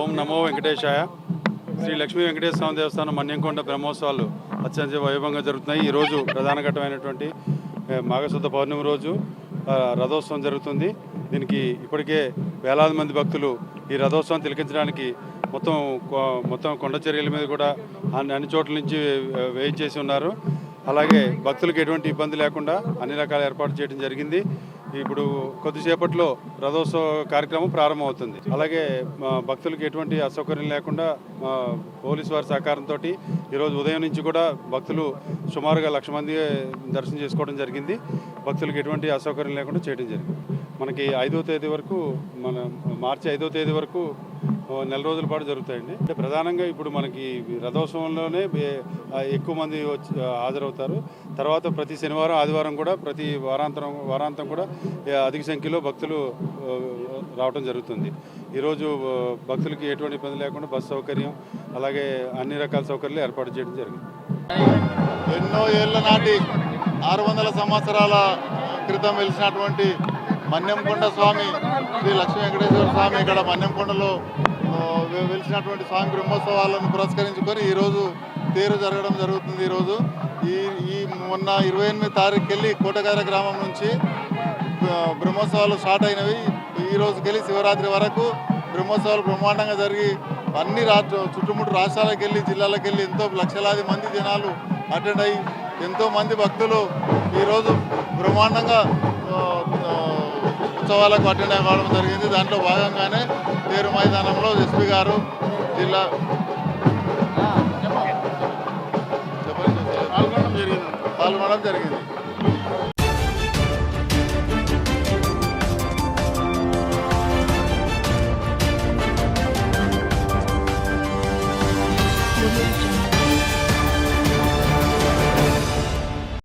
ఓం నమో వెంకటేశాయ. శ్రీ లక్ష్మీ వెంకటేశ్వర స్వామి దేవస్థానం మన్యంకొండ బ్రహ్మోత్సవాలు అత్యంత వైభవంగా జరుగుతున్నాయి. ఈరోజు ప్రధాన ఘట్టమైనటువంటి మాఘశుద్ధ పౌర్ణమి రోజు రథోత్సవం జరుగుతుంది. దీనికి ఇప్పటికే వేలాది మంది భక్తులు ఈ రథోత్సవం తిలకించడానికి మొత్తం మొత్తం కొండ చర్యల మీద కూడా అన్ని చోట్ల నుంచి వేయించేసి ఉన్నారు. అలాగే భక్తులకు ఎటువంటి ఇబ్బంది లేకుండా అన్ని రకాల ఏర్పాటు చేయడం జరిగింది. ఇప్పుడు కొద్దిసేపట్లో రథోత్సవ కార్యక్రమం ప్రారంభమవుతుంది. అలాగే భక్తులకు ఎటువంటి అసౌకర్యం లేకుండా మా పోలీసు వారి సహకారంతో ఈరోజు ఉదయం నుంచి కూడా భక్తులు సుమారుగా లక్ష మంది దర్శనం చేసుకోవడం జరిగింది. భక్తులకు ఎటువంటి అసౌకర్యం లేకుండా చేయడం జరిగింది. మనకి ఐదో తేదీ వరకు మన మార్చి ఐదో తేదీ వరకు నెల రోజుల పాటు జరుగుతాయండి. అంటే ప్రధానంగా ఇప్పుడు మనకి రథోత్సవంలోనే ఎక్కువ మంది వచ్చి హాజరవుతారు. తర్వాత ప్రతి శనివారం ఆదివారం కూడా ప్రతి వారాంతరం వారాంతం కూడా అధిక సంఖ్యలో భక్తులు రావడం జరుగుతుంది. ఈరోజు భక్తులకి ఎటువంటి ఇబ్బంది లేకుండా బస్సు సౌకర్యం అలాగే అన్ని రకాల సౌకర్యాలు ఏర్పాటు చేయడం జరిగింది. ఎన్నో ఏళ్ళ నాటి ఆరు వందల సంవత్సరాల క్రితం వెలిసినటువంటి మన్యంకొండ స్వామి శ్రీ లక్ష్మీ వెంకటేశ్వర స్వామి ఇక్కడ మన్యంకొండలో వెలిసినటువంటి స్వామి బ్రహ్మోత్సవాలను పురస్కరించుకొని ఈరోజు తేరు జరగడం జరుగుతుంది ఈరోజు ఈ ఈ మొన్న ఇరవై ఎనిమిది తారీఖుకి వెళ్ళి కోటగార గ్రామం నుంచి బ్రహ్మోత్సవాలు స్టార్ట్ అయినవి. ఈ రోజుకెళ్ళి శివరాత్రి వరకు బ్రహ్మోత్సవాలు బ్రహ్మాండంగా జరిగి అన్ని రాష్ట్ర చుట్టుముట్టు రాష్ట్రాలకు వెళ్ళి జిల్లాలకు వెళ్ళి ఎంతో లక్షలాది మంది జనాలు అటెండ్ అయ్యి ఎంతో మంది భక్తులు ఈరోజు బ్రహ్మాండంగా ఉత్సవాలకు అటెండ్ అవ్వడం జరిగింది. దాంట్లో భాగంగానే తేరు మైదానంలో ఎస్పీ గారు జిల్లా పాల్గొనడం జరిగింది పాల్గొనడం జరిగింది.